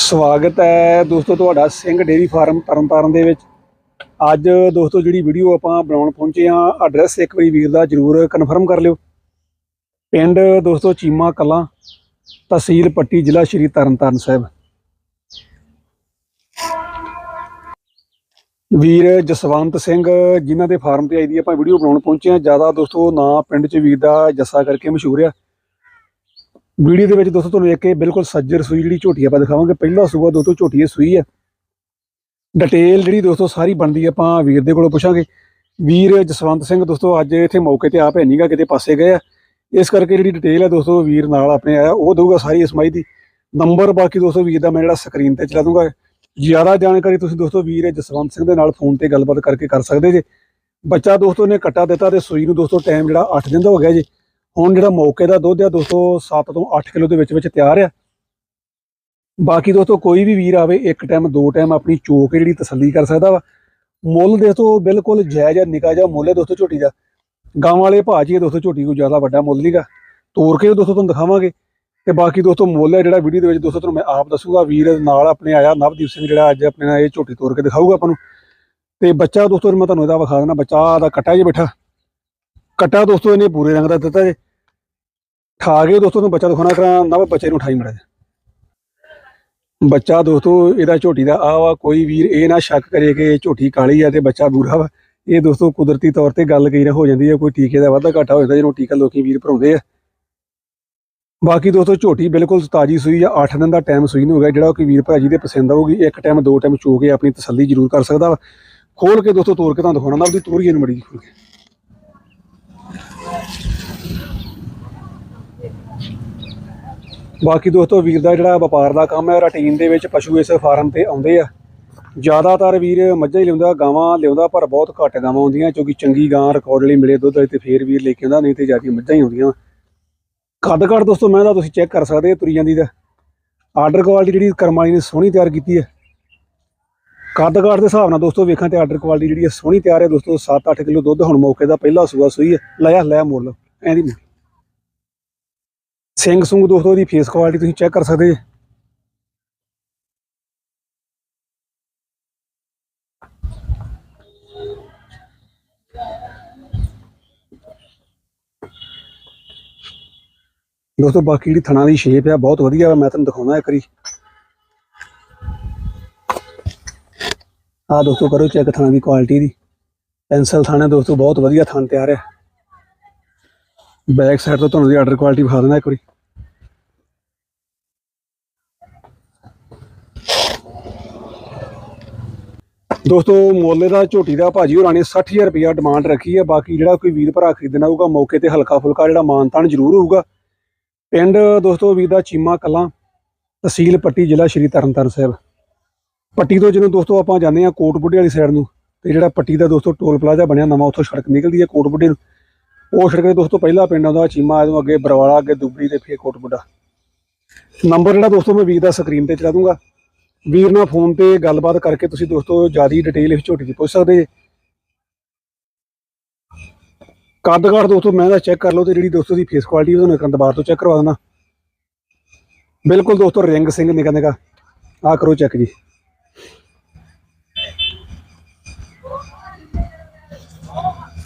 ਸਵਾਗਤ ਹੈ ਦੋਸਤੋ ਤੁਹਾਡਾ ਸਿੰਘ ਡੇਰੀ ਫਾਰਮ ਤਰਨਤਾਰਨ ਦੇ ਵਿੱਚ। ਅੱਜ ਦੋਸਤੋ ਜਿਹੜੀ ਵੀਡੀਓ ਆਪਾਂ ਬਣਾਉਣ ਪਹੁੰਚੇ ਹਾਂ ਐਡਰੈਸ ਇੱਕ ਵਾਰੀ ਵੀਰ ਦਾ ਜਰੂਰ ਕਨਫਰਮ ਕਰ ਲਿਓ। ਪਿੰਡ ਦੋਸਤੋ ਚੀਮਾ ਕਲਾਂ, ਤਹਿਸੀਲ ਪੱਟੀ, ਜ਼ਿਲ੍ਹਾ ਸ਼੍ਰੀ ਤਰਨਤਾਰਨ ਸਾਹਿਬ। ਵੀਰ ਜਸਵੰਤ ਸਿੰਘ ਜਿਨ੍ਹਾਂ ਦੇ ਫਾਰਮ ਤੇ ਆਈ ਦੀ ਆਪਾਂ ਵੀਡੀਓ ਬਣਾਉਣ ਪਹੁੰਚੇ ਹਾਂ। ਜ਼ਿਆਦਾ ਦੋਸਤੋ ਨਾਂ ਪਿੰਡ 'ਚ ਵੀਰ ਦਾ ਜੱਸਾ ਕਰਕੇ ਮਸ਼ਹੂਰ ਆ। ਵੀਡੀਓ ਦੇ ਵਿੱਚ ਦੋਸਤੋ ਤੁਹਾਨੂੰ ਇੱਕ ਇਹ ਬਿਲਕੁਲ ਸੱਜਰ ਸੂਈ ਜਿਹੜੀ ਝੋਟੀ ਆਪਾਂ ਦਿਖਾਵਾਂਗੇ, ਪਹਿਲਾ ਸੂਆ ਦੋਸਤੋ ਝੋਟੀ ਇਹ ਸੂਈ ਹੈ ਡਿਟੇਲ ਜਿਹੜੀ ਦੋਸਤੋ ਸਾਰੀ ਬਣਦੀ ਆਪਾਂ ਵੀਰ ਦੇ ਕੋਲੋਂ ਪੁੱਛਾਂਗੇ। ਵੀਰ ਜਸਵੰਤ ਸਿੰਘ ਦੋਸਤੋ ਅੱਜ ਇੱਥੇ ਮੌਕੇ ਤੇ ਆਪ ਹੈ ਨਹੀਂਗਾ ਕਿਤੇ ਪਾਸੇ ਗਏ ਆ। ਇਸ ਕਰਕੇ ਜਿਹੜੀ ਡਿਟੇਲ ਹੈ ਦੋਸਤੋ ਵੀਰ ਨਾਲ ਆਪਣੇ ਆਇਆ, ਉਹ ਦਊਗਾ ਸਾਰੀ ਇਸ ਮਾਈ ਦੀ। ਨੰਬਰ ਬਾਕੀ ਦੋਸਤੋ ਵੀਰ ਦਾ ਮੈਂ ਜਿਹੜਾ ਸਕਰੀਨ ਤੇ ਚਲਾ ਦੂੰਗਾ ਜ਼ਿਆਦਾ ਜਾਣਕਾਰੀ ਤੁਸੀਂ ਦੋਸਤੋ ਵੀਰ ਜਸਵੰਤ ਸਿੰਘ ਦੇ ਨਾਲ ਫੋਨ ਤੇ ਗੱਲਬਾਤ ਕਰਕੇ ਕਰ ਸਕਦੇ ਜੇ। ਬੱਚਾ ਦੋਸਤੋ ਨੇ ਕੱਟਾ ਦਿੱਤਾ ਤੇ ਸੂਈ ਨੂੰ ਦੋਸਤੋ ਟਾਈਮ ਜਿਹੜਾ 8 ਦਿਨ ਦਾ ਹੋ ਗਿਆ ਜੀ। ਹੁਣ ਜਿਹੜਾ ਮੌਕੇ ਦਾ ਦੁੱਧ ਆ ਦੋਸਤੋ 7 ਤੋਂ 8 ਕਿਲੋ ਦੇ ਵਿੱਚ ਵਿੱਚ ਤਿਆਰ ਆ। ਬਾਕੀ ਦੋਸਤੋ ਕੋਈ ਵੀ ਵੀਰ ਆਵੇ, ਇੱਕ ਟਾਈਮ ਦੋ ਟਾਈਮ ਆਪਣੀ ਚੋਕ ਜਿਹੜੀ ਤਸੱਲੀ ਕਰ ਸਕਦਾ ਵਾ। ਮੁੱਲ ਦੋਸਤੋ ਬਿਲਕੁਲ ਜਾਇਜ਼ ਆ, ਨਿਕਾ ਜਿਹਾ ਮੁੱਲ ਹੈ ਦੋਸਤੋ ਝੋਟੀ ਦਾ। ਗਾਂ ਵਾਲੇ ਭਾਜੀ ਦੋਸਤੋ ਝੋਟੀ ਕੋਈ ਜ਼ਿਆਦਾ ਵੱਡਾ ਮੁੱਲ ਨਹੀਂਗਾ ਤੋੜ ਕੇ ਦੋਸਤੋ ਤੁਹਾਨੂੰ ਦਿਖਾਵਾਂਗੇ। ਤੇ ਬਾਕੀ ਦੋਸਤੋ ਮੁੱਲ ਹੈ ਜਿਹੜਾ ਵੀਡੀਓ ਦੇ ਵਿੱਚ ਦੋਸਤੋ ਤੁਹਾਨੂੰ ਮੈਂ ਆਪ ਦੱਸੂਗਾ। ਵੀਰ ਨਾਲ ਆਪਣੇ ਆਇਆ ਨਵਦੀਪ ਸਿੰਘ ਜਿਹੜਾ ਅੱਜ ਆਪਣੇ ਨਾਲ ਇਹ ਝੋਟੀ ਤੋੜ ਕੇ ਦਿਖਾਊਗਾ ਆਪਾਂ ਨੂੰ। ਤੇ ਬੱਚਾ ਦੋਸਤੋ ਮੈਂ ਤੁਹਾਨੂੰ ਇਹਦਾ ਵਿਖਾ ਦੇਣਾ ਬੱਚਾ ਦਾ ਕੱਟਾ ਜੇ ਬੈਠਾ। ਕੱਟਾ ਦੋਸਤੋ ਇਹਨੇ ਪੂਰੇ ਰੰਗ ਦਾ ਦਿੱਤਾ ਜੇ। ਠਾ ਕੇ ਦੋਸਤੋ ਨੂੰ ਬੱਚਾ ਦਿਖਾਉਣਾ ਕਰਾਂ ਨਵ ਬੱਚੇ ਨੂੰ ਉਠਾਈ ਮੜਾ ਬੱਚਾ ਦੋਸਤੋ, ਇਹਦਾ ਝੋਟੀ ਦਾ ਆ ਵਾ, ਕੋਈ ਵੀਰ ਇਹ ਨਾ ਸ਼ੱਕ ਕਰੇ ਕਿ ਝੋਟੀ ਕਾਲੀ ਆ ਤੇ ਬੱਚਾ ਬੂਰਾ ਵਾ। ਇਹ ਦੋਸਤੋ ਕੁਦਰਤੀ ਤੌਰ ਤੇ ਗੱਲ ਕਈ ਨਾ ਹੋ ਜਾਂਦੀ ਹੈ ਕੋਈ ਟੀਕੇ ਦਾ ਵਾਧਾ ਘਾਟਾ ਹੋ ਜਾਂਦਾ ਜਿਹਨੂੰ ਟੀਕਾ ਲੋਕੀ ਵੀਰ ਭਰਾਉਂਦੇ ਆ। ਬਾਕੀ ਦੋਸਤੋ, ਝੋਟੀ ਬਿਲਕੁਲ ਤਾਜੀ ਸੂਈ ਆ 8 ਦਿਨ ਦਾ ਟਾਈਮ ਸੂਈ ਨੂੰ ਹੋ ਗਿਆ, ਜਿਹੜਾ ਕੋਈ ਵੀਰ ਭਰਾ ਜੀ ਦੇ ਪਸੰਦ ਆਊਗੀ, ਇੱਕ ਟਾਈਮ ਦੋ ਟਾਈਮ ਚੋ ਕੇ ਆਪਣੀ ਤਸੱਲੀ ਜ਼ਰੂਰ ਕਰ ਸਕਦਾ ਵਾ। ਖੋਲ ਕੇ ਦੋਸਤੋ ਤੋੜ ਕੇ ਤੁਹਾਨੂੰ ਦਿਖਾਉਣਾ, ਨਾ ਉਹਦੀ ਤੋਰੀਏ ਨੂੰ ਮੜੀ ਖੋਲ ਕੇ। ਬਾਕੀ ਦੋਸਤੋ, ਵੀਰ ਦਾ ਜਿਹੜਾ ਵਪਾਰ ਦਾ ਕੰਮ ਹੈ ਰੁਟੀਨ ਦੇ ਵਿੱਚ ਪਸ਼ੂ ਇਸ ਫਾਰਮ ਤੇ ਆਉਂਦੇ ਆ। ਜ਼ਿਆਦਾਤਰ ਵੀਰ ਮੱਝਾਂ ਹੀ ਲਿਆਉਂਦਾ, ਗਾਵਾਂ ਲਿਆਉਂਦਾ, ਪਰ ਬਹੁਤ ਘੱਟ ਗਾਵਾਂ ਆਉਂਦੀਆਂ, ਕਿਉਂਕਿ ਚੰਗੀ ਗਾਂ ਰਿਕਾਰਡ ਲਈ ਮਿਲੇ ਦੁੱਧ, ਤੇ ਫੇਰ ਵੀਰ ਲੈ ਕੇ ਆਉਂਦਾ, ਨਹੀਂ ਤੇ ਜ਼ਿਆਦਾ ਮੱਝਾਂ ਹੀ ਆਉਂਦੀਆਂ। ਕੱਦ ਕੱਦ ਦੋਸਤੋ, ਮੈਂ ਦਾ ਤੁਸੀਂ ਚੈੱਕ ਕਰ ਸਕਦੇ ਹੋ ਤੁਰੀ ਜਾਂਦੀ ਦਾ। ਆਰਡਰ ਕੁਆਲਿਟੀ ਜਿਹੜੀ ਕਰਮਾਲੀ ਨੇ ਸੋਹਣੀ ਤਿਆਰ ਕੀਤੀ ਹੈ। ਕੱਦ ਕਾਠ ਦੇ ਹਿਸਾਬ ਨਾਲ ਦੋਸਤੋ, ਵੇਖਾਂ ਤੇ ਆਰਡਰ ਕੁਆਲਿਟੀ ਜਿਹੜੀ ਹੈ ਸੋਹਣੀ ਤਿਆਰ ਹੈ ਦੋਸਤੋ 7-8 ਕਿਲੋ ਦੁੱਧ ਹੁਣ ਮੌਕੇ ਦਾ ਪਹਿਲਾ ਸੂਆ ਸੂਈ ਹੈ। ਲਿਆ ਲਿਆ ਮੋੜ ਲਓ ਐਂਦੀ ਮੋੜ ਸਿੰਘ ਸੁੰਗ ਦੋਸਤੋ ਦੀ ਫੇਸ ਕੁਆਲਿਟੀ ਤੁਸੀਂ ਚੈੱਕ ਕਰ ਸਕਦੇ। ਜੇ ਦੋਸਤੋ ਬਾਕੀ ਜਿਹੜੀ ਥਣਾ ਦੀ ਸ਼ੇਪ ਆ, ਬਹੁਤ ਵਧੀਆ ਮੈਂ ਤੁਹਾਨੂੰ ਦਿਖਾਉਣਾ ਇੱਕ ਵਾਰੀ। ਆ ਦੋਸਤੋ ਕਰੋ ਚੈੱਕ ਥਣਾ ਦੀ ਕੁਆਲਿਟੀ ਦੀ। ਪੈਨਸਲ ਥਾਣਾ ਦੋਸਤੋ ਬਹੁਤ ਵਧੀਆ ਥਣ ਤਿਆਰ ਹੈ ਬੈਕ ਸਾਈਡ ਤੋਂ ਤੁਹਾਨੂੰ ਦੀ ਆਰਡਰ ਕੁਆਲਿਟੀ ਵਿਖਾ ਦੇਣਾ ਇੱਕ ਵਾਰੀ। ਦੋਸਤੋ, ਮੁੱਲ ਦਾ ਝੋਟੀ ਦਾ ਭਾਜੀ ਹੋਰਾਂ ਨੇ 60000 ਰੁਪਇਆ ਡਿਮਾਂਡ ਰੱਖੀ ਹੈ ਬਾਕੀ ਜਿਹੜਾ ਕੋਈ ਵੀਰ ਭਰਾ ਖਰੀਦਣਾ ਹੋਊਗਾ, ਮੌਕੇ ਤੇ ਹਲਕਾ ਫੁਲਕਾ ਜਿਹੜਾ ਮਾਨਤਾਨ ਜ਼ਰੂਰ ਹੋਊਗਾ। ਪਿੰਡ ਦੋਸਤੋ, ਵੀਰ ਦਾ ਚੀਮਾ ਕਲਾਂ, ਤਹਿਸੀਲ ਪੱਟੀ, ਜ਼ਿਲ੍ਹਾ ਸ਼੍ਰੀ ਤਰਨਤਾਰਨ ਸਾਹਿਬ। ਪੱਟੀ ਤੋਂ ਜਦੋਂ ਦੋਸਤੋ ਆਪਾਂ ਜਾਂਦੇ ਆ ਕੋਟ ਬੁੱਢੇ ਵਾਲੀ ਸਾਈਡ ਨੂੰ, ਤੇ ਜਿਹੜਾ ਪੱਟੀ ਦਾ ਦੋਸਤੋ ਟੋਲ ਪਲਾਜ਼ਾ ਬਣਿਆ, ਨਵਾਂ ਉੱਥੋਂ ਸੜਕ ਨਿਕਲਦੀ ਹੈ ਕੋਟ ਬੁੱਢੇ ਨੂੰ। ਉਹ ਸੜਕ ਦੇ ਦੋਸਤੋ ਪਹਿਲਾ ਪਿੰਡ ਆਉਂਦਾ ਚੀਮਾ ਇਹਨੂੰ ਅੱਗੇ ਬਰਵਾਲਾ, ਅੱਗੇ ਦੁਬੜੀ ਤੇ ਫੇਰ ਕੋਟ ਬੁੱਢਾ ਨੰਬਰ ਜਿਹੜਾ ਦੋਸਤੋ ਮੈਂ ਵੀਰ ਦਾ ਸਕਰੀਨ ਤੇ ਚਲਾ ਦੂੰਗਾ। ਵੀਰ ਨਾਲ ਫੋਨ ਤੇ ਗੱਲਬਾਤ ਕਰਕੇ ਤੁਸੀਂ ਦੋਸਤੋ ਜ਼ਿਆਦਾ ਡਿਟੇਲ ਇਸ ਝੋਟੀ ਦੀ ਪੁੱਛ ਸਕਦੇ ਜੇ। ਕੱਦ ਦੋਸਤੋ ਮੈਂ ਦਾ ਚੈੱਕ ਕਰ ਲਓ ਤੇ ਜਿਹੜੀ ਦੋਸਤੋ ਦੀ ਫੇਸ ਕੁਆਲਿਟੀ ਉਹਨੂੰ ਇੱਕ ਦੁਬਾਰਾ ਤੋਂ ਚੈੱਕ ਕਰਵਾ ਦਿੰਦਾ ਬਿਲਕੁਲ ਦੋਸਤੋ ਰਿੰਗ ਸਿੰਘ ਨਿਕਾ ਨਿਕਾ। ਆ ਕਰੋ ਚੈੱਕ ਜੀ।